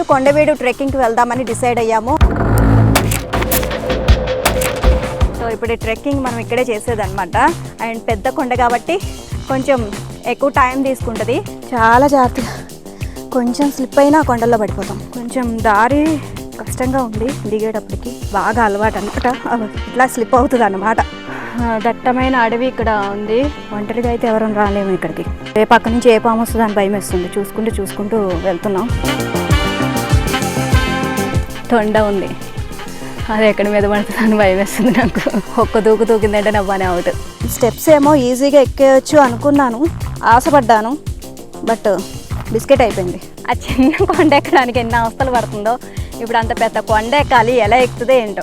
రోజు కొండవీడు ట్రెక్కింగ్కి వెళ్దామని డిసైడ్ అయ్యాము. సో ఇప్పుడు ట్రెక్కింగ్ మనం ఇక్కడే చేసేదన్నమాట. అండ్ పెద్ద కొండ కాబట్టి కొంచెం ఎక్కువ టైం తీసుకుంటుంది. చాలా జాగ్రత్తగా కొంచెం స్లిప్ అయినా కొండల్లో పడిపోతాం. కొంచెం దారి కష్టంగా ఉంది దిగేటప్పటికి. బాగా అలవాటు అనమాట ఇట్లా స్లిప్ అవుతుంది అనమాట దట్టమైన అడవి ఇక్కడ ఉంది. ఒంటరిగా అయితే ఎవరూ రాలేము ఇక్కడికి. ఏ పక్క నుంచి ఏ పాము వస్తుందని అని భయం వేస్తుంది. చూసుకుంటూ చూసుకుంటూ వెళ్తున్నాం. తొండ ఉంది. అది ఎక్కడి మీద పడుతుందని భయం వేస్తుంది నాకు. ఒక్క దూకు దూకిందంటే నవ్వానే అవుట్. స్టెప్స్ ఏమో ఈజీగా ఎక్కేయచ్చు అనుకున్నాను ఆశపడ్డాను బట్ బిస్కెట్ అయిపోయింది. ఆ చిన్న కొండ ఎక్కడానికి ఎన్ని అవస్థలు పడుతుందో ఇప్పుడు అంత పెద్ద కొండ ఎక్కాలి ఎలా ఎక్కుతుందో ఏంటో.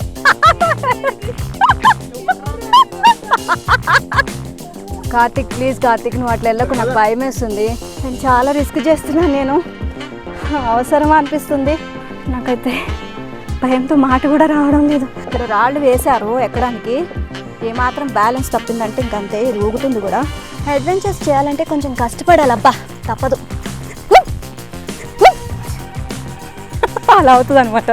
కార్తిక్ ప్లీజ్ కార్తిక్ నువ్వు అట్లా వెళ్ళకు నాకు భయం వేస్తుంది. నేను చాలా రిస్క్ చేస్తున్నాను నేను. అవసరమా అనిపిస్తుంది? నాకైతే భయంతో మాట కూడా రావడం లేదు. ఇక్కడ రాళ్ళు వేశారు ఎక్కడానికి. ఏమాత్రం బ్యాలెన్స్ తప్పిందంటే ఇంకంతే ఇది ఊగుతుంది కూడా. అడ్వెంచర్స్ చేయాలంటే కొంచెం కష్టపడాలి అబ్బా తప్పదు. అలా అవుతుంది అనమాట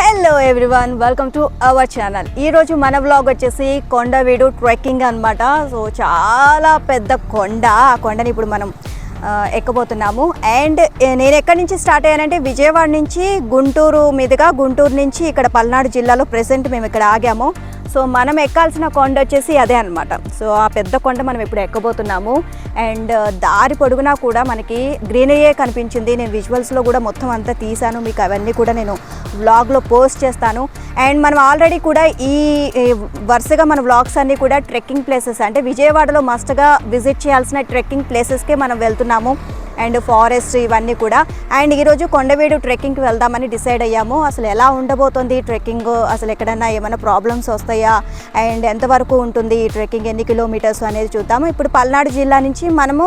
hello everyone welcome to our channel ఈరోజు మన బ్లాగ్ వచ్చేసి కొండవీడు ట్రెక్కింగ్ అన్నమాట. సో చాలా పెద్ద కొండ. ఆ కొండని ఇప్పుడు మనం ఎక్కబోతున్నాము. అండ్ నేను ఎక్కడి నుంచి స్టార్ట్ అయ్యానంటే విజయవాడ నుంచి గుంటూరు మీదుగా గుంటూరు నుంచి ఇక్కడ పల్నాడు జిల్లాలో ప్రెసెంట్ మేము ఇక్కడ ఆగాము. సో మనం ఎక్కాల్సిన కొండ వచ్చేసి అదే అనమాట సో ఆ పెద్ద కొండ మనం ఇప్పుడు ఎక్కబోతున్నాము. అండ్ uh, దారి పొడుగునా కూడా మనకి గ్రీనరీయే కనిపించింది. నేను విజువల్స్లో కూడా మొత్తం అంతా తీశాను. మీకు అవన్నీ కూడా నేను వ్లాగ్లో పోస్ట్ చేస్తాను. అండ్ మనం ఆల్రెడీ కూడా ఈ ఈ వరుసగా మన వ్లాగ్స్ అన్నీ కూడా ట్రెక్కింగ్ ప్లేసెస్ అంటే విజయవాడలో మస్ట్గా విజిట్ చేయాల్సిన ట్రెక్కింగ్ ప్లేసెస్కే మనం వెళ్తున్నాము. అండ్ ఫారెస్ట్ ఇవన్నీ కూడా. అండ్ ఈరోజు కొండవీడు ట్రెక్కింగ్కి వెళ్దామని డిసైడ్ అయ్యాము. అసలు ఎలా ఉండబోతుంది ట్రెక్కింగ్ అసలు ఎక్కడన్నా ఏమైనా ప్రాబ్లమ్స్ వస్తాయా? అండ్ ఎంతవరకు ఉంటుంది ఈ ట్రెక్కింగ్ ఎన్ని కిలోమీటర్స్ అనేది చూద్దాము. ఇప్పుడు పల్నాడు జిల్లా నుంచి మనము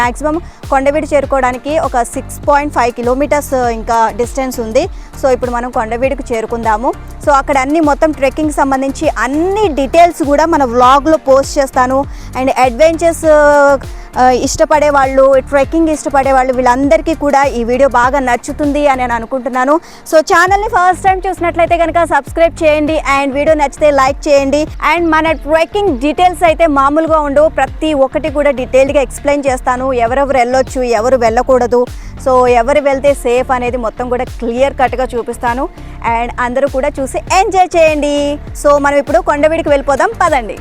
మ్యాక్సిమం కొండవీడు చేరుకోవడానికి ఒక సిక్స్ పాయింట్ ఫైవ్ కిలోమీటర్స్ ఇంకా డిస్టెన్స్ ఉంది. సో ఇప్పుడు మనం కొండవీడుకు చేరుకుందాము. సో అక్కడ అన్ని మొత్తం ట్రెక్కింగ్ సంబంధించి అన్ని డీటెయిల్స్ కూడా మన వ్లాగ్లో పోస్ట్ చేస్తాను. అండ్ అడ్వెంచర్స్ ఇష్టపడే వాళ్ళు ట్రెక్కింగ్ ఇష్టపడే వాళ్ళు వీళ్ళందరికీ కూడా ఈ వీడియో బాగా నచ్చుతుంది అని నేను అనుకుంటున్నాను. సో ఛానల్ని ఫస్ట్ టైం చూసినట్లయితే కనుక సబ్స్క్రైబ్ చేయండి అండ్ వీడియో నచ్చితే లైక్ చేయండి. అండ్ మన ట్రెక్కింగ్ డీటెయిల్స్ అయితే మామూలుగా ఉండవు. ప్రతి ఒక్కటి కూడా డీటెయిల్గా ఎక్స్ప్లెయిన్ చేస్తాను. ఎవరెవరు వెళ్ళొచ్చు ఎవరు వెళ్ళకూడదు. సో ఎవరు వెళ్తే సేఫ్ అనేది మొత్తం కూడా క్లియర్ కట్గా చూపిస్తాను. అండ్ అందరూ కూడా చూసి ఎంజాయ్ చేయండి. సో మనం ఇప్పుడు కొండవీడికి వెళ్ళిపోదాం. పదండి.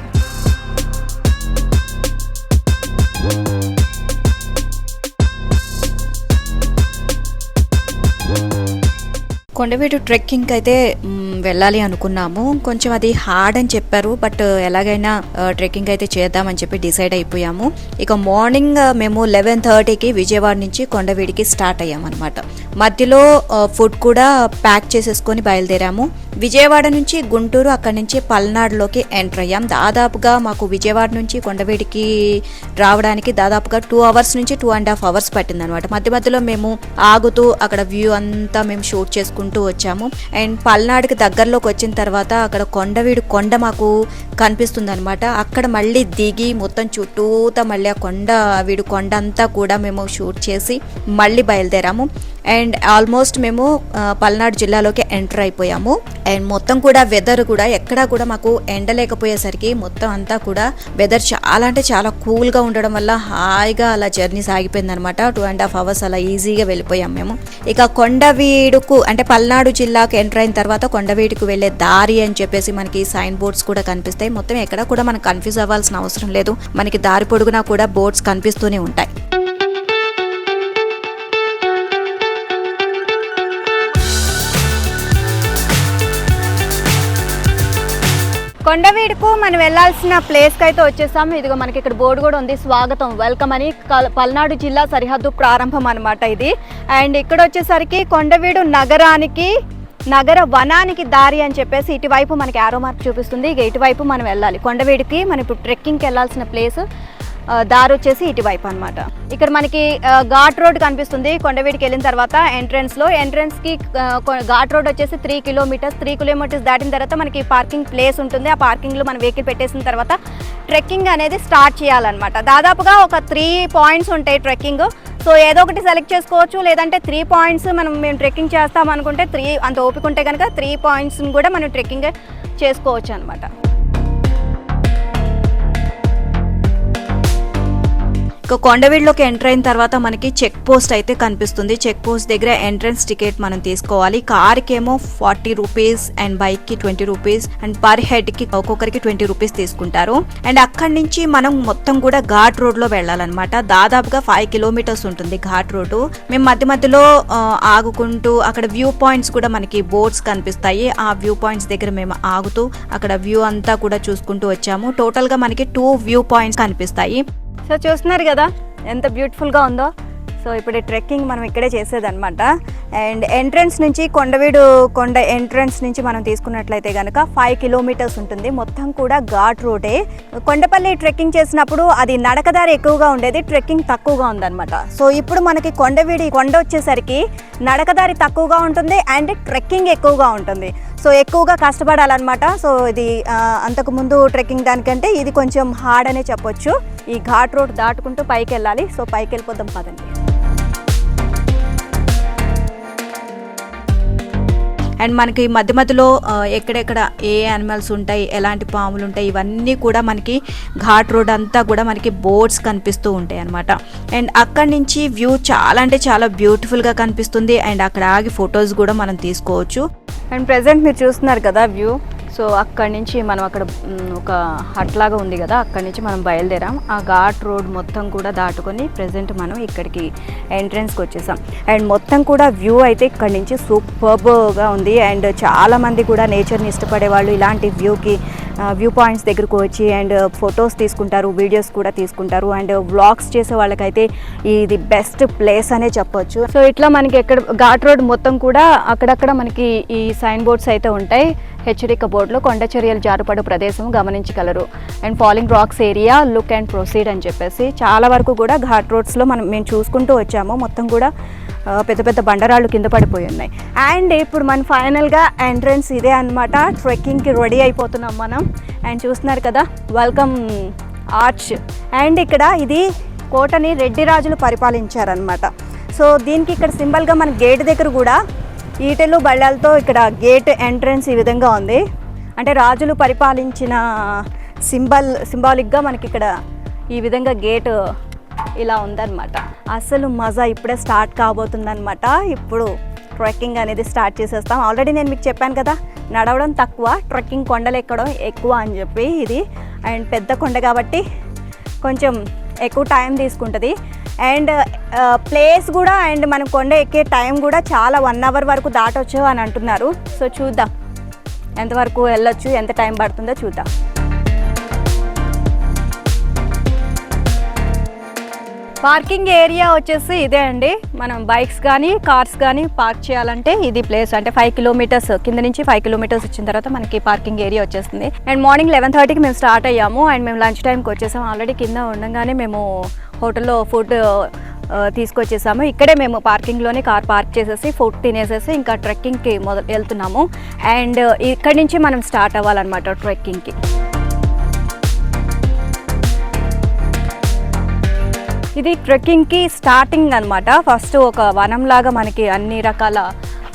కొండవీడు ట్రెక్కింగ్ అయితే వెళ్ళాలి అనుకున్నాము. కొంచెం అది హార్డ్ అని చెప్పారు బట్ ఎలాగైనా ట్రెక్కింగ్ అయితే చేద్దామని చెప్పి డిసైడ్ అయిపోయాము. ఇక మార్నింగ్ మేము లెవెన్ థర్టీకి విజయవాడ నుంచి కొండవీడికి స్టార్ట్ అయ్యామన్నమాట. మధ్యలో ఫుడ్ కూడా ప్యాక్ చేసేసుకొని బయలుదేరాము. విజయవాడ నుంచి గుంటూరు అక్కడి నుంచి పల్నాడులోకి ఎంటర్ అయ్యాం. దాదాపుగా మాకు విజయవాడ నుంచి కొండవీడికి రావడానికి దాదాపుగా టూ అవర్స్ నుంచి టూ అండ్ హాఫ్ అవర్స్ పట్టింది అనమాట మధ్య మధ్యలో మేము ఆగుతూ అక్కడ వ్యూ అంతా మేము షూట్ చేసుకుంటూ వచ్చాము. అండ్ పల్నాడుకి దగ్గరలోకి వచ్చిన తర్వాత అక్కడ కొండవీడు కొండ మాకు కనిపిస్తుంది అనమాట అక్కడ మళ్ళీ దిగి మొత్తం చుట్టూతా మళ్ళీ ఆ కొండ వీడు కొండ అంతా కూడా మేము షూట్ చేసి మళ్ళీ బయలుదేరాము. అండ్ ఆల్మోస్ట్ మేము పల్నాడు జిల్లాలోకి ఎంటర్ అయిపోయాము. అండ్ మొత్తం కూడా వెదర్ కూడా ఎక్కడా కూడా మాకు ఎండ లేకపోయేసరికి మొత్తం అంతా కూడా వెదర్ చాలా అంటే చాలా కూల్గా ఉండడం వల్ల హాయిగా అలా జర్నీ సాగిపోయింది అనమాట టూ అండ్ హాఫ్ అవర్స్ అలా ఈజీగా వెళ్ళిపోయాం మేము. ఇక కొండవీడుకు అంటే పల్నాడు జిల్లాకు ఎంటర్ అయిన తర్వాత కొండవీడుకు వెళ్ళే దారి అని చెప్పేసి మనకి సైన్ బోర్డ్స్ కూడా కనిపిస్తాయి. మొత్తం ఎక్కడ కూడా మనకు కన్ఫ్యూజ్ అవ్వాల్సిన అవసరం లేదు. మనకి దారి పొడుగునా కూడా బోర్డ్స్ కనిపిస్తూనే ఉంటాయి. కొండవీడుకు మనం వెళ్ళాల్సిన ప్లేస్కి అయితే వచ్చేసాము. ఇదిగో మనకి ఇక్కడ బోర్డు కూడా ఉంది. స్వాగతం వెల్కమ్ అని కల్- పల్నాడు జిల్లా సరిహద్దు ప్రారంభం అనమాట ఇది. అండ్ ఇక్కడ వచ్చేసరికి కొండవీడు నగరానికి నగర వనానికి దారి అని చెప్పేసి ఇటువైపు మనకి ఆరో మార్క్ చూపిస్తుంది. ఇక ఇటువైపు మనం వెళ్ళాలి. కొండవీడికి మనం ఇప్పుడు ట్రెక్కింగ్కి వెళ్ళాల్సిన ప్లేస్ దారి వచ్చేసి ఇటువైపు అనమాట ఇక్కడ మనకి ఘాట్ రోడ్ కనిపిస్తుంది. కొండవీడికి వెళ్ళిన తర్వాత ఎంట్రన్స్లో ఎంట్రన్స్కి ఘాట్ రోడ్ వచ్చేసి త్రీ కిలోమీటర్స్ త్రీ కిలోమీటర్స్ దాటిన తర్వాత మనకి పార్కింగ్ ప్లేస్ ఉంటుంది. ఆ పార్కింగ్లో మనం వెహికల్ పెట్టేసిన తర్వాత ట్రెక్కింగ్ అనేది స్టార్ట్ చేయాలన్నమాట. దాదాపుగా ఒక త్రీ పాయింట్స్ ఉంటాయి ట్రెక్కింగ్ సో ఏదో ఒకటి సెలెక్ట్ చేసుకోవచ్చు. లేదంటే త్రీ పాయింట్స్ మనం మేము ట్రెక్కింగ్ చేస్తాం అనుకుంటే త్రీ అంత ఓపిక ఉంటే కనుక త్రీ పాయింట్స్ని కూడా మనం ట్రెక్కింగ్ చేసుకోవచ్చు అనమాట ఇక కొండవీడులోకి ఎంటర్ అయిన తర్వాత మనకి చెక్ పోస్ట్ అయితే కనిపిస్తుంది. చెక్ పోస్ట్ దగ్గర ఎంట్రన్స్ టికెట్ మనం తీసుకోవాలి. కార్కేమో ఫార్టీ రూపీస్ అండ్ బైక్కి ట్వంటీ రూపీస్ అండ్ పర్ హెడ్కి ఒక్కొక్కరికి ట్వంటీ రూపీస్ తీసుకుంటారు. అండ్ అక్కడి నుంచి మనం మొత్తం కూడా ఘాట్ రోడ్లో వెళ్ళాలన్నమాట. దాదాపుగా ఫైవ్ కిలోమీటర్స్ ఉంటుంది ఘాట్ రోడ్డు. మేము మధ్య మధ్యలో ఆగుకుంటూ అక్కడ వ్యూ పాయింట్స్ కూడా మనకి బోర్డ్స్ కనిపిస్తాయి. ఆ వ్యూ పాయింట్స్ దగ్గర మేము ఆగుతూ అక్కడ వ్యూ అంతా కూడా చూసుకుంటూ వచ్చాము. టోటల్గా మనకి టూ వ్యూ పాయింట్స్ కనిపిస్తాయి. సో చూస్తున్నారు కదా ఎంత బ్యూటిఫుల్గా ఉందో. సో ఇప్పుడు ట్రెక్కింగ్ మనం ఇక్కడే చేసేదన్నమాట. అండ్ ఎంట్రన్స్ నుంచి కొండవీడు కొండ ఎంట్రన్స్ నుంచి మనం తీసుకున్నట్లయితే కనుక ఫైవ్ కిలోమీటర్స్ ఉంటుంది. మొత్తం కూడా ఘాట్ రోడే కొండపల్లి ట్రెక్కింగ్ చేసినప్పుడు అది నడకదారి ఎక్కువగా ఉండేది ట్రెక్కింగ్ తక్కువగా ఉందన్నమాట. సో ఇప్పుడు మనకి కొండవీడి కొండ వచ్చేసరికి నడకదారి తక్కువగా ఉంటుంది అండ్ ట్రెక్కింగ్ ఎక్కువగా ఉంటుంది. సో ఎక్కువగా కష్టపడాలన్నమాట. సో ఇది అంతకుముందు అంతకు ముందు ట్రెక్కింగ్ దానికంటే ఇది కొంచెం హార్డ్ అనే చెప్పొచ్చు. ఈ ఘాట్ రోడ్ దాటుకుంటూ పైకి వెళ్ళాలి సో పైకి వెళ్ళిపోదాం పదండి. అండ్ మనకి మధ్య మధ్యలో ఎక్కడెక్కడ ఏ యానిమల్స్ ఉంటాయి ఎలాంటి పాములు ఉంటాయి ఇవన్నీ కూడా మనకి ఘాట్ రోడ్ అంతా కూడా మనకి బోర్డ్స్ కనిపిస్తూ ఉంటాయి అనమాట అండ్ అక్కడి నుంచి వ్యూ చాలా అంటే చాలా బ్యూటిఫుల్గా కనిపిస్తుంది. అండ్ అక్కడ ఆగి ఫొటోస్ కూడా మనం తీసుకోవచ్చు. అండ్ ప్రజెంట్ మీరు చూస్తున్నారు కదా వ్యూ. సో అక్కడి నుంచి మనం అక్కడ ఒక హట్ లాగా ఉంది కదా అక్కడి నుంచి మనం బయలుదేరాం. ఆ ఘాట్ రోడ్ మొత్తం కూడా దాటుకొని ప్రజెంట్ మనం ఇక్కడికి ఎంట్రన్స్కి వచ్చేసాం. అండ్ మొత్తం కూడా వ్యూ అయితే ఇక్కడి నుంచి సూపర్గా ఉంది. అండ్ చాలామంది కూడా నేచర్ని ఇష్టపడే వాళ్ళు ఇలాంటి వ్యూకి వ్యూ పాయింట్స్ దగ్గరకు వచ్చి అండ్ uh, ఫొటోస్ తీసుకుంటారు వీడియోస్ కూడా తీసుకుంటారు. అండ్ uh, వ్లాగ్స్ చేసే వాళ్ళకైతే ఇది బెస్ట్ ప్లేస్ అనే చెప్పొచ్చు. సో ఇట్లా మనకి ఎక్కడ ఘాట్ రోడ్ మొత్తం కూడా అక్కడక్కడ మనకి ఈ సైన్ బోర్డ్స్ అయితే ఉంటాయి. హెచ్చరిక బోర్డులో కొండ చర్యలు జారుపడు ప్రదేశం గమనించగలరు. And falling rocks area look and proceed అని చెప్పేసి చాలా వరకు కూడా ఘాట్ రోడ్స్లో మనం మేము చూసుకుంటూ వచ్చాము. మొత్తం కూడా పెద్ద పెద్ద బండరాళ్ళు కింద పడిపోయి ఉన్నాయి. అండ్ ఇప్పుడు మన ఫైనల్గా ఎంట్రన్స్ ఇదే అనమాట ట్రెక్కింగ్కి రెడీ అయిపోతున్నాం మనం. అండ్ చూస్తున్నారు కదా వెల్కమ్ ఆర్చ్ అండ్ ఇక్కడ ఇది కోటని రెడ్డి రాజులు పరిపాలించారనమాట సో దీనికి ఇక్కడ సింబల్గా మన గేట్ దగ్గర కూడా ఈటెలు బళ్ళాలతో ఇక్కడ గేట్ ఎంట్రన్స్ ఈ విధంగా ఉంది. అంటే రాజులు పరిపాలించిన సింబల్ సింబాలిక్గా మనకి ఇక్కడ ఈ విధంగా గేట్ ఇలా ఉందన్నమాట. అసలు మజా ఇప్పుడే స్టార్ట్ కాబోతుందన్నమాట. ఇప్పుడు ట్రెక్కింగ్ అనేది స్టార్ట్ చేసేస్తాం. ఆల్రెడీ నేను మీకు చెప్పాను కదా నడవడం తక్కువ ట్రెక్కింగ్ కొండలు ఎక్కడం ఎక్కువ అని చెప్పి ఇది. అండ్ పెద్ద కొండ కాబట్టి కొంచెం ఎక్కువ టైం తీసుకుంటుంది. అండ్ ప్లేస్ కూడా అండ్ మనం కొండ ఎక్కే టైం కూడా చాలా వన్ అవర్ వరకు దాటొచ్చు అని అంటున్నారు. సో చూద్దాం. ఎంతవరకు వెళ్ళొచ్చు ఎంత టైం పడుతుందో చూద్దాం. పార్కింగ్ ఏరియా వచ్చేసి ఇదే అండి. మనం బైక్స్ కానీ కార్స్ కానీ పార్క్ చేయాలంటే ఇది ప్లేస్ అంటే ఫైవ్ కిలోమీటర్స్ కింద నుంచి ఫైవ్ కిలోమీటర్స్ వచ్చిన తర్వాత మనకి పార్కింగ్ ఏరియా వచ్చేస్తుంది. అండ్ మార్నింగ్ లెవెన్ థర్టీకి మేము స్టార్ట్ అయ్యాము. అండ్ మేము లంచ్ టైంకి వచ్చేసాము. ఆల్రెడీ కింద ఉండగానే మేము హోటల్లో ఫుడ్ తీసుకొచ్చేసాము. ఇక్కడే మేము పార్కింగ్లోనే కార్ పార్క్ చేసేసి ఫుడ్ తినేసేసి ఇంకా ట్రెక్కింగ్కి మొదలు వెళ్తున్నాము. అండ్ ఇక్కడి నుంచి మనం స్టార్ట్ అవ్వాలన్నమాట ట్రెక్కింగ్కి. ఇది ట్రెక్కింగ్కి స్టార్టింగ్ అనమాట ఫస్ట్ ఒక వనంలాగా మనకి అన్ని రకాల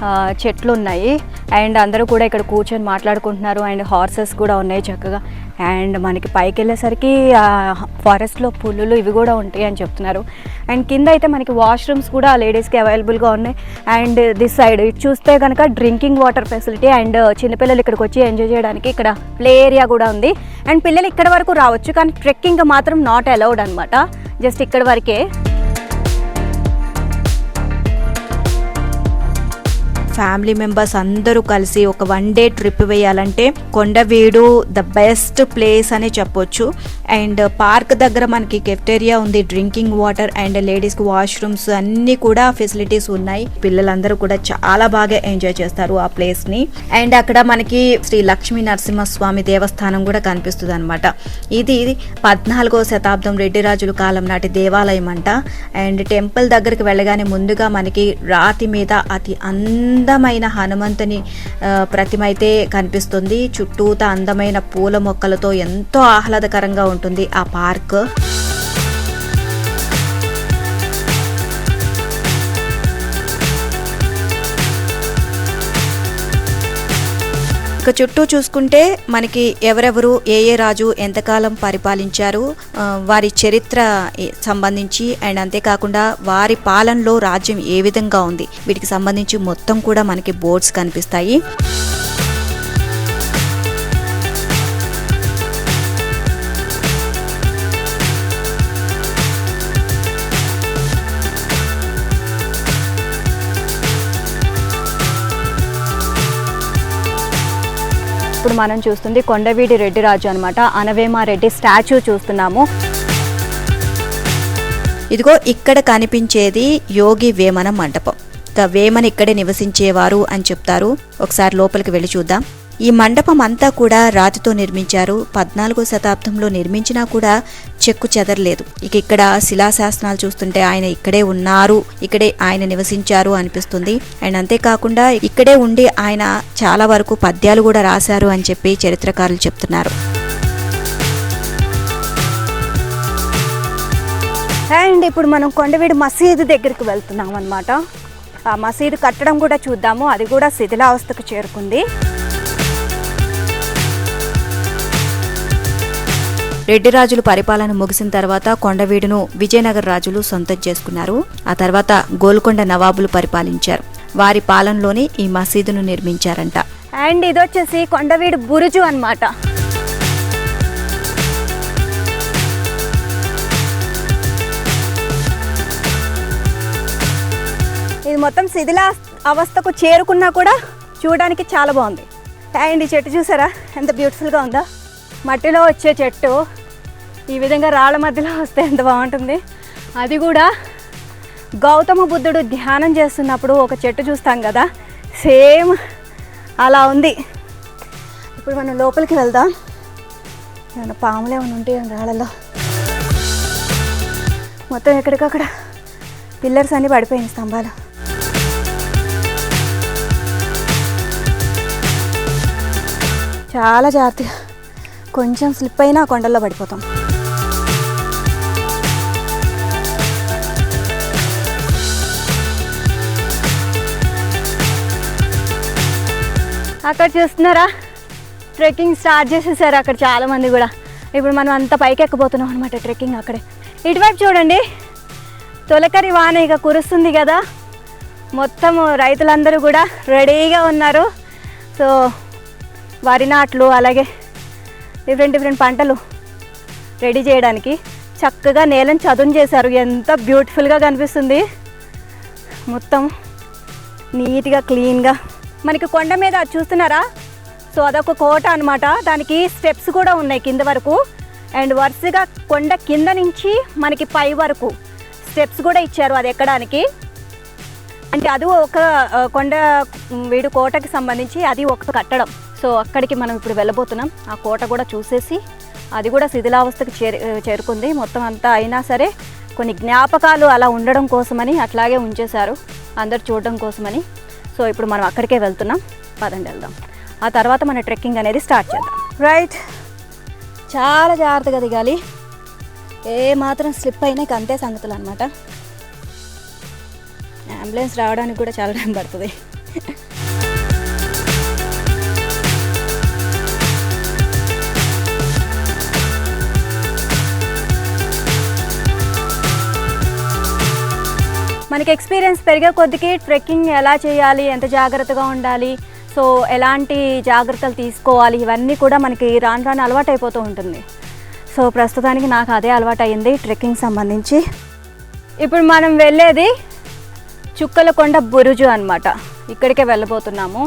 ఆ, చెట్లు ఉన్నాయి అండ్ అందరూ కూడా ఇక్కడ కూర్చొని మాట్లాడుకుంటున్నారు. అండ్ హార్సెస్ కూడా ఉన్నాయి చక్కగా. అండ్ మనకి పైకి వెళ్ళేసరికి ఫారెస్ట్లో పుల్లులు ఇవి కూడా ఉంటాయి అని చెప్తున్నారు. అండ్ కింద అయితే మనకి వాష్రూమ్స్ కూడా లేడీస్కి అవైలబుల్గా ఉన్నాయి. అండ్ దిస్ సైడ్ ఇటు చూస్తే కనుక డ్రింకింగ్ వాటర్ ఫెసిలిటీ అండ్ చిన్నపిల్లలు ఇక్కడికి వచ్చి ఎంజాయ్ చేయడానికి ఇక్కడ ప్లే ఏరియా కూడా ఉంది. అండ్ పిల్లలు ఇక్కడ వరకు రావచ్చు. కానీ ట్రెక్కింగ్ మాత్రం నాట్ అలౌడ్ అనమాట జస్ట్ ఇక్కడ వరకే. ఫ్యామిలీ మెంబర్స్ అందరూ కలిసి ఒక వన్ డే ట్రిప్ వేయాలంటే కొండవీడు ద బెస్ట్ ప్లేస్ అని చెప్పొచ్చు. అండ్ పార్క్ దగ్గర మనకి కెఫ్టేరియా ఉంది డ్రింకింగ్ వాటర్ అండ్ లేడీస్కి వాష్రూమ్స్ అన్నీ కూడా ఫెసిలిటీస్ ఉన్నాయి. పిల్లలందరూ కూడా చాలా బాగా ఎంజాయ్ చేస్తారు ఆ ప్లేస్ని. అండ్ అక్కడ మనకి శ్రీ లక్ష్మీ నరసింహస్వామి దేవస్థానం కూడా కనిపిస్తుంది అనమాట ఇది పద్నాలుగో శతాబ్దం రెడ్డి రాజుల కాలం నాటి దేవాలయం అంట అండ్ టెంపుల్ దగ్గరికి వెళ్ళగానే ముందుగా మనకి రాతి మీద అతి అందమైన హనుమంతుని ఆ, ప్రతిమ అయితే కనిపిస్తుంది. చుట్టూత అందమైన పూల మొక్కలతో ఎంతో ఆహ్లాదకరంగా ఉంటుంది ఆ పార్క్. ఇక చుట్టూ చూసుకుంటే మనకి ఎవరెవరు ఏ ఏ రాజు ఎంతకాలం పరిపాలించారు వారి చరిత్ర సంబంధించి అండ్ అంతేకాకుండా వారి పాలనలో రాజ్యం ఏ విధంగా ఉంది వీటికి సంబంధించి మొత్తం కూడా మనకి బోర్డ్స్ కనిపిస్తాయి. ఇప్పుడు మనం చూస్తుంది కొండవీడి రెడ్డి రాజు అనమాట అనవేమారెడ్డి స్టాచ్యూ చూస్తున్నాము. ఇదిగో ఇక్కడ కనిపించేది యోగి వేమన మంటపం ఇక వేమన ఇక్కడే నివసించేవారు అని చెప్తారు. ఒకసారి లోపలికి వెళ్ళి చూద్దాం. ఈ మండపం అంతా కూడా రాతితో నిర్మించారు. పద్నాలుగో శతాబ్దంలో నిర్మించినా కూడా చెక్కు చెదరలేదు. ఇక ఇక్కడ శిలాశాసనాలు చూస్తుంటే ఆయన ఇక్కడే ఉన్నారు. ఇక్కడే ఆయన నివసించారు అనిపిస్తుంది. అండ్ అంతేకాకుండా ఇక్కడే ఉండి ఆయన చాలా వరకు పద్యాలు కూడా రాశారు అని చెప్పి చరిత్రకారులు చెప్తున్నారు. అండ్. ఇప్పుడు మనం కొండవీడు మసీదు దగ్గరికి వెళ్తున్నాం అనమాట ఆ మసీదు కట్టడం కూడా చూద్దాము. అది కూడా శిథిలావస్థకు చేరుకుంది. రెడ్డి రాజులు పరిపాలన ముగిసిన తర్వాత కొండవీడును విజయనగర రాజులు సొంతం చేసుకున్నారు. ఆ తర్వాత గోల్కొండ నవాబులు పరిపాలించారు. వారి పాలనలోనే ఈ మసీదును నిర్మించారంట. అండ్ ఇది వచ్చేసి కొండవీడు బురుజు అనమాట ఇది మొత్తం శిథిల అవస్థకు చేరుకున్నా కూడా చూడడానికి చాలా బాగుంది. అండ్ ఈ చెట్టు చూసారా? ఎంత బ్యూటిఫుల్గా ఉందా? మట్టిలో వచ్చే చెట్టు ఈ విధంగా రాళ్ళ మధ్యలో వస్తే ఎంత బాగుంటుంది? అది కూడా గౌతమ బుద్ధుడు ధ్యానం చేస్తున్నప్పుడు ఒక చెట్టు చూస్తాం కదా సేమ్ అలా ఉంది. ఇప్పుడు మనం లోపలికి వెళ్దాం. ఏమైనా పాములు ఏమైనా ఉంటాయి రాళ్ళలో. మొత్తం ఎక్కడికక్కడ పిల్లర్స్ అన్నీ పడిపోయింది స్తంభాలు. చాలా జాగ్రత్తగా కొంచెం స్లిప్ అయినా కొండల్లో పడిపోతాం. అక్కడ చూస్తున్నారా? ట్రెక్కింగ్ స్టార్ట్ చేసేసారు అక్కడ చాలామంది కూడా. ఇప్పుడు మనం అంత పైకి ఎక్కబోతున్నాం అనమాట ట్రెక్కింగ్ అక్కడే. ఇటువైపు చూడండి. తొలకరి వాన ఇక కురుస్తుంది కదా. మొత్తం రైతులందరూ కూడా రెడీగా ఉన్నారు. సో వరి నాట్లు అలాగే డిఫరెంట్ డిఫరెంట్ పంటలు రెడీ చేయడానికి. చక్కగా నేలను చదును చేశారు. ఎంత బ్యూటిఫుల్గా కనిపిస్తుంది. మొత్తం నీట్గా క్లీన్గా. మనకి కొండ మీద అది చూస్తున్నారా? సో అదొక కోట అనమాట దానికి స్టెప్స్ కూడా ఉన్నాయి కింద వరకు. అండ్ వరుసగా కొండ కింద నుంచి మనకి పై వరకు స్టెప్స్ కూడా ఇచ్చారు అది ఎక్కడానికి. అంటే అది ఒక కొండ వీడు కోటకి సంబంధించి అది ఒక కట్టడం. సో అక్కడికి మనం ఇప్పుడు వెళ్ళబోతున్నాం. ఆ కోట కూడా చూసేసి అది కూడా శిథిలావస్థకు చేరు చేరుకుంది. మొత్తం అంతా అయినా సరే కొన్ని జ్ఞాపకాలు అలా ఉండడం కోసమని అట్లాగే ఉంచేశారు అందరు చూడడం కోసమని. సో ఇప్పుడు మనం అక్కడికే వెళ్తున్నాం. పదండి వెళ్దాం. ఆ తర్వాత మన ట్రెక్కింగ్ అనేది స్టార్ట్ చేద్దాం. రైట్ చాలా జాగ్రత్తగా దిగాలి. ఏ మాత్రం స్లిప్ అయినా ఇక అంతే సంగతులు అనమాట అంబులెన్స్ రావడానికి కూడా చాలా టైం పడుతుంది. మనకి ఎక్స్పీరియన్స్ పెరిగే కొద్దికి ట్రెక్కింగ్ ఎలా చేయాలి ఎంత జాగ్రత్తగా ఉండాలి సో ఎలాంటి జాగ్రత్తలు తీసుకోవాలి ఇవన్నీ కూడా మనకి రాను రాను అలవాటు అయిపోతూ ఉంటుంది. సో ప్రస్తుతానికి నాకు అదే అలవాటు అయింది ట్రెక్కింగ్ సంబంధించి. ఇప్పుడు మనం వెళ్ళేది చుక్కలకొండ బురుజు అనమాట ఇక్కడికే వెళ్ళబోతున్నాము.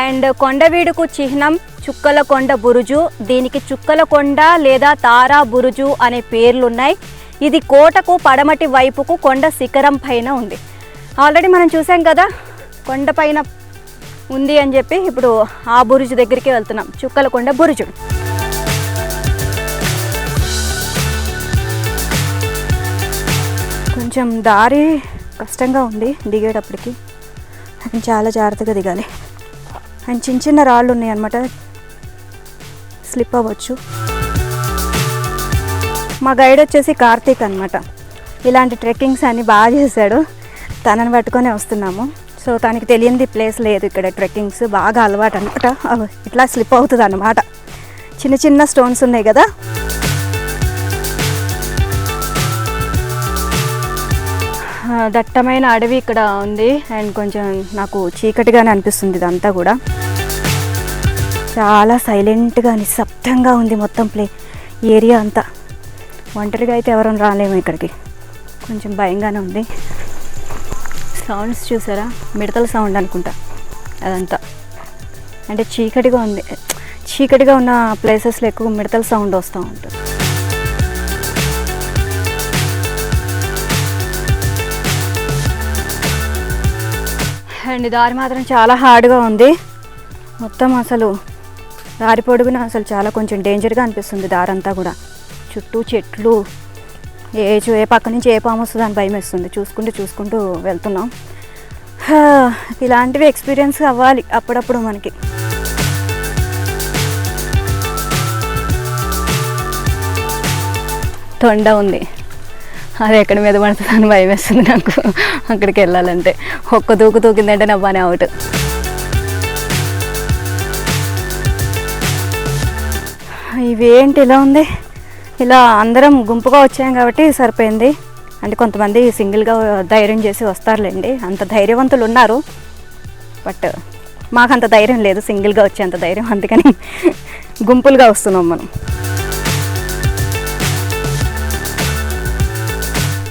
అండ్ కొండవీడుకు చిహ్నం చుక్కల కొండ బురుజు. దీనికి చుక్కల కొండ లేదా తారా బురుజు అనే పేర్లు ఉన్నాయి ఇది కోటకు పడమటి వైపుకు కొండ శిఖరం పైన ఉంది. ఆల్రెడీ మనం చూసాం కదా కొండ పైన ఉంది అని చెప్పి ఇప్పుడు ఆ బురుజు దగ్గరికి వెళ్తున్నాం. చుక్కల కొండ బురుజు కొంచెం దారి కష్టంగా ఉంది దిగేటప్పటికి. అది చాలా జాగ్రత్తగా దిగాలి. అండ్ చిన్న చిన్న రాళ్ళు ఉన్నాయి అనమాట స్లిప్ అవ్వచ్చు. మా గైడ్ వచ్చేసి కార్తీక్ అనమాట ఇలాంటి ట్రెక్కింగ్స్ అన్నీ బాగా చేశాడు. తనని పట్టుకొని వస్తున్నాము. సో తనకి తెలియంది ప్లేస్ లేదు ఇక్కడ ట్రెక్కింగ్స్ బాగా అలవాటు అనమాట ఇట్లా స్లిప్ అవుతుంది అనమాట చిన్న చిన్న స్టోన్స్ ఉన్నాయి కదా. దట్టమైన అడవి ఇక్కడ ఉంది. అండ్ కొంచెం నాకు చీకటిగానే అనిపిస్తుంది ఇదంతా కూడా. చాలా సైలెంట్గా నిశ్శబ్దంగా ఉంది మొత్తం ప్లే ఏరియా అంతా. ఒంటరిగా అయితే ఎవరం రాలేము ఇక్కడికి. కొంచెం భయంగానే ఉంది. సౌండ్స్ చూసారా? మిడతల సౌండ్ అనుకుంటా. అదంతా. అంటే చీకటిగా ఉంది. చీకటిగా ఉన్న ప్లేసెస్లో ఎక్కువ మిడతల సౌండ్ వస్తూ ఉంటుంది. అండ్ దారి మాత్రం చాలా హార్డ్గా ఉంది. మొత్తం అసలు దారి పొడుగున అసలు చాలా కొంచెం డేంజర్గా అనిపిస్తుంది దారంతా కూడా. చుట్టూ చెట్లు ఏ చూ- ఏ పక్క నుంచి ఏ పాము వస్తుందో అని భయం వేస్తుంది. చూసుకుంటూ చూసుకుంటూ వెళ్తున్నాం. ఇలాంటివి ఎక్స్పీరియన్స్ అవ్వాలి అప్పుడప్పుడు మనకి. తొండ ఉంది. అది ఎక్కడి మీద పడుతుంది అని భయం వేస్తుంది నాకు. అక్కడికి వెళ్ళాలంటే. ఒక్క దూకు దూకిందంటే నా పని అవుట్. ఇవేంటి ఇలా ఉంది? ఇలా అందరం గుంపుగా వచ్చాం కాబట్టి సరిపోయింది. అంటే కొంతమంది సింగిల్గా ధైర్యం చేసి వస్తారులేండి. అంత ధైర్యవంతులు ఉన్నారు. బట్ మాకు అంత ధైర్యం లేదు. సింగిల్గా వచ్చేంత ధైర్యం. అందుకని గుంపులుగా వస్తున్నాం మనం.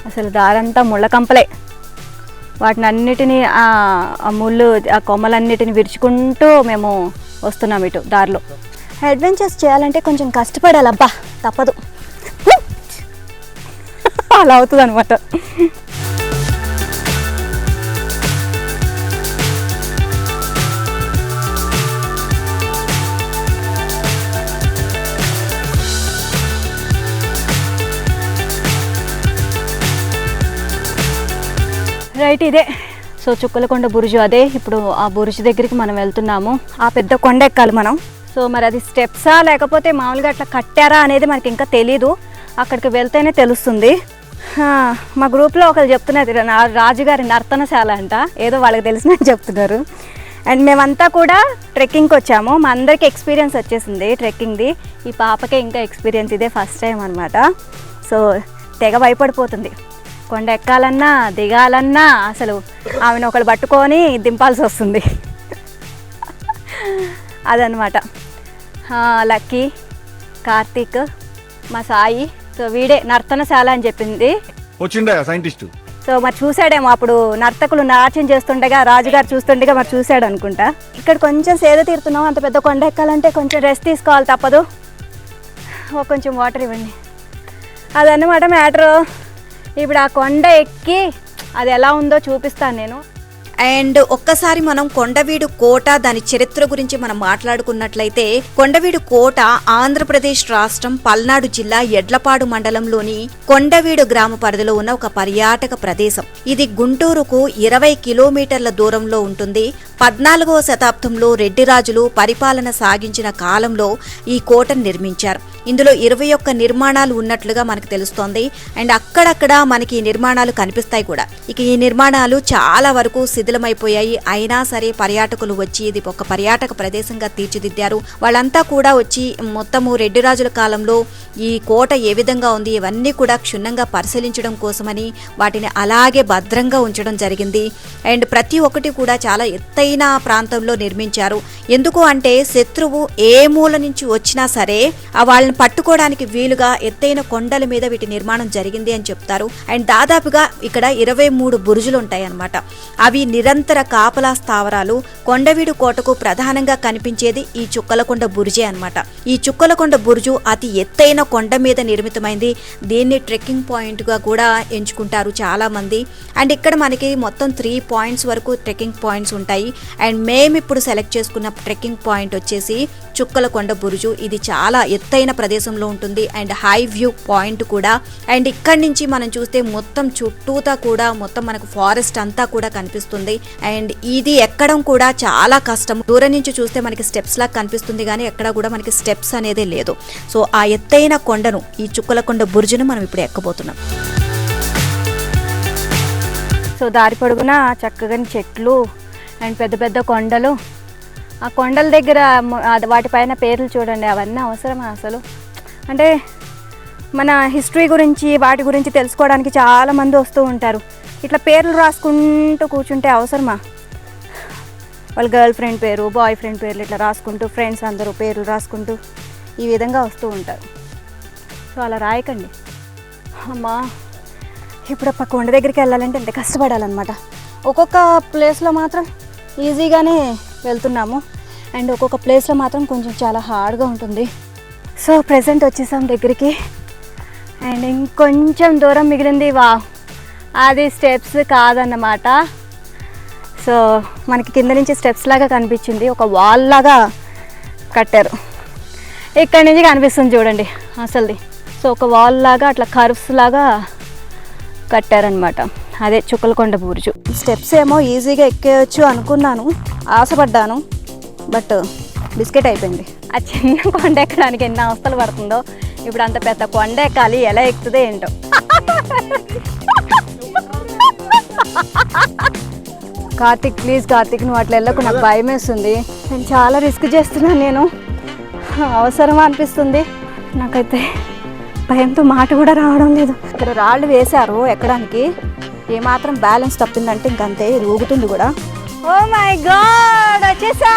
అసలు దారంతా ముళ్ళ కంపలే. వాటిని అన్నిటినీ ఆ ముళ్ళు ఆ కొమ్మలన్నిటిని విరుచుకుంటూ మేము వస్తున్నాం ఇటు దారిలో. అడ్వెంచర్స్ చేయాలంటే కొంచెం కష్టపడాలబ్బా. తప్పదు. అలా అవుతుంది అనమాట రైట్ ఇదే. సో చుక్కలకొండ బురుజు అదే. ఇప్పుడు ఆ బురుజు దగ్గరికి మనం వెళ్తున్నాము. ఆ పెద్ద కొండ ఎక్కాలి మనం. సో మరి అది స్టెప్సా లేకపోతే మామూలుగా అట్లా కట్టారా అనేది మనకి ఇంకా తెలీదు. అక్కడికి వెళ్తేనే తెలుస్తుంది. మా గ్రూప్లో ఒకరు చెప్తున్నది రాజుగారి నర్తనశాల అంట. ఏదో వాళ్ళకి తెలిసినట్టు చెప్తున్నారు. అండ్ మేమంతా కూడా ట్రెక్కింగ్కి వచ్చాము. మా అందరికీ ఎక్స్పీరియన్స్ వచ్చేసింది ట్రెక్కింగ్ది ఈ పాపకే ఇంకా ఎక్స్పీరియన్స్ ఇదే ఫస్ట్ టైం అనమాట సో తెగ భయపడిపోతుంది. కొండ ఎక్కాలన్నా దిగాలన్నా అసలు ఆమెను ఒకడు పట్టుకొని దింపాల్సి వస్తుంది. అదనమాట లక్కీ కార్తీక్ మా సాయి సో వీడే నర్తనశాల అని చెప్పింది. వచ్చిండా సైంటిస్ట్? సో మరి చూసాడేమో అప్పుడు నర్తకులు నాట్యం చేస్తుండగా రాజుగారు చూస్తుండగా మరి చూశాడు అనుకుంటా. ఇక్కడ కొంచెం సేద తీరుతున్నాం అంత పెద్ద కొండ ఎక్కాలంటే కొంచెం రెస్ట్ తీసుకోవాలి తప్పదు. ఓ కొంచెం వాటర్ ఇవ్వండి. అదన్నమాట మ్యాటరు. ఇప్పుడు ఆ కొండ ఎక్కి అది ఎలా ఉందో చూపిస్తాను నేను. అండ్ ఒక్కసారి మనం కొండవీడు కోట దాని చరిత్ర గురించి మనం మాట్లాడుకున్నట్లయితే కొండవీడు కోట ఆంధ్రప్రదేశ్ రాష్ట్రం పల్నాడు జిల్లా ఎడ్లపాడు మండలంలోని కొండవీడు గ్రామ పరిధిలో ఉన్న ఒక పర్యాటక ప్రదేశం. ఇది గుంటూరుకు ఇరవై కిలోమీటర్ల దూరంలో ఉంటుంది. పద్నాలుగవ శతాబ్దంలో రెడ్డిరాజులు పరిపాలన సాగించిన కాలంలో ఈ కోటను నిర్మించారు. ఇందులో ఇరవై ఒక్క నిర్మాణాలు ఉన్నట్లుగా మనకు తెలుస్తోంది. అండ్ అక్కడక్కడ మనకి ఈ నిర్మాణాలు కనిపిస్తాయి కూడా. ఇక ఈ నిర్మాణాలు చాలా వరకు శిథిలమైపోయాయి. అయినా సరే పర్యాటకులు వచ్చి ఇది ఒక పర్యాటక ప్రదేశంగా తీర్చిదిద్దారు. వాళ్ళంతా కూడా వచ్చి మొత్తము రెడ్డిరాజుల కాలంలో ఈ కోట ఏ విధంగా ఉంది ఇవన్నీ కూడా క్షుణ్ణంగా పరిశీలించడం కోసమని వాటిని అలాగే భద్రంగా ఉంచడం జరిగింది. అండ్ ప్రతి ఒక్కటి కూడా చాలా ఎత్తైన ప్రాంతంలో నిర్మించారు. ఎందుకు అంటే శత్రువు ఏ మూల నుంచి వచ్చినా సరే వాళ్ళని వాటిని పట్టుకోవడానికి వీలుగా ఎత్తైన కొండల మీద వీటి నిర్మాణం జరిగింది అని చెప్తారు. అండ్ దాదాపుగా ఇక్కడ ఇరవై మూడు బురుజులు ఉంటాయి అన్నమాట అవి నిరంతర కాపలా స్థావరాలు. కొండవీడు కోటకు ప్రధానంగా కనిపించేది ఈ చుక్కలకొండ బురుజే అనమాట ఈ చుక్కలకొండ బురుజు అతి ఎత్తైన కొండ మీద నిర్మితమైంది. దీన్ని ట్రెక్కింగ్ పాయింట్గా కూడా ఎంచుకుంటారు చాలా మంది అండ్ ఇక్కడ మనకి మొత్తం త్రీ పాయింట్స్ వరకు ట్రెక్కింగ్ పాయింట్స్ ఉంటాయి. అండ్ మేము ఇప్పుడు సెలెక్ట్ చేసుకున్న ట్రెక్కింగ్ పాయింట్ వచ్చేసి చుక్కలకొండ బురుజు. ఇది చాలా ఎత్తైన ప్రదేశంలో ఉంటుంది. అండ్ హై వ్యూ పాయింట్ కూడా. అండ్ ఇక్కడి నుంచి మనం చూస్తే మొత్తం చుట్టూతా కూడా మొత్తం మనకు ఫారెస్ట్ అంతా కూడా కనిపిస్తుంది. అండ్ ఇది ఎక్కడం కూడా చాలా కష్టం. దూరం నుంచి చూస్తే మనకి స్టెప్స్ లాగా కనిపిస్తుంది కానీ ఎక్కడ కూడా మనకి స్టెప్స్ అనేది లేదు. సో ఆ ఎత్తైన కొండను ఈ చుక్కలకొండ బుర్జును మనం ఇప్పుడు ఎక్కబోతున్నాం. సో దారి పొడుగున చక్కగా చెట్లు అండ్ పెద్ద పెద్ద కొండలు ఆ కొండల దగ్గర వాటిపైన పేర్లు చూడండి అవన్నీ అవసరమా అసలు? అంటే మన హిస్టరీ గురించి వాటి గురించి తెలుసుకోవడానికి చాలామంది వస్తూ ఉంటారు. ఇట్లా పేర్లు రాసుకుంటూ కూర్చుంటే అవసరమా? వాళ్ళ గర్ల్ ఫ్రెండ్ పేరు బాయ్ ఫ్రెండ్ పేర్లు ఇట్లా రాసుకుంటూ ఫ్రెండ్స్ అందరూ పేర్లు రాసుకుంటూ ఈ విధంగా వస్తూ ఉంటారు. సో అలా రాయకండి. అమ్మా ఇప్పుడు ఆ కొండ దగ్గరికి వెళ్ళాలంటే ఎంత కష్టపడాలన్నమాట. ఒక్కొక్క ప్లేస్లో మాత్రం ఈజీగానే వెళ్తున్నాము. అండ్ ఒక్కొక్క ప్లేస్లో మాత్రం కొంచెం చాలా హార్డ్గా ఉంటుంది. సో ప్రజెంట్ వచ్చేసాం దగ్గరికి. అండ్ ఇంకొంచెం దూరం మిగిలింది వా అది స్టెప్స్ కాదన్నమాట. సో మనకి కింద నుంచి స్టెప్స్ లాగా కనిపించింది. ఒక వాల్ లాగా కట్టారు. ఇక్కడి నుంచి కనిపిస్తుంది చూడండి అసలుది. సో ఒక వాల్ లాగా అట్లా కర్వ్స్ లాగా కట్టారనమాట అదే చుక్కలకొండ బూర్జు. స్టెప్స్ ఏమో ఈజీగా ఎక్కేయచ్చు అనుకున్నాను ఆశపడ్డాను బట్ బిస్కెట్ అయిపోయింది. ఆ చిన్న కొండ ఎక్కడానికి ఎన్ని అవస్థలు పడుతుందో ఇప్పుడు అంత పెద్ద కొండ ఎక్కాలి ఎలా ఎక్కుతుందో ఏంటో. కార్తిక్ ప్లీజ్ కార్తిక్ నువ్వు అట్లా వెళ్ళకు నాకు భయం వేస్తుంది. నేను చాలా రిస్క్ చేస్తున్నాను నేను. అవసరమా అనిపిస్తుంది? నాకైతే భయంతో మాట కూడా రావడం లేదు. ఇక్కడ రాళ్ళు వేశారు ఎక్కడానికి. ఏమాత్రం బ్యాలెన్స్ తప్పిందంటే ఇంకంతే ఇది ఊగుతుంది కూడా. ఓ మై గాడ్ వచ్చేసా!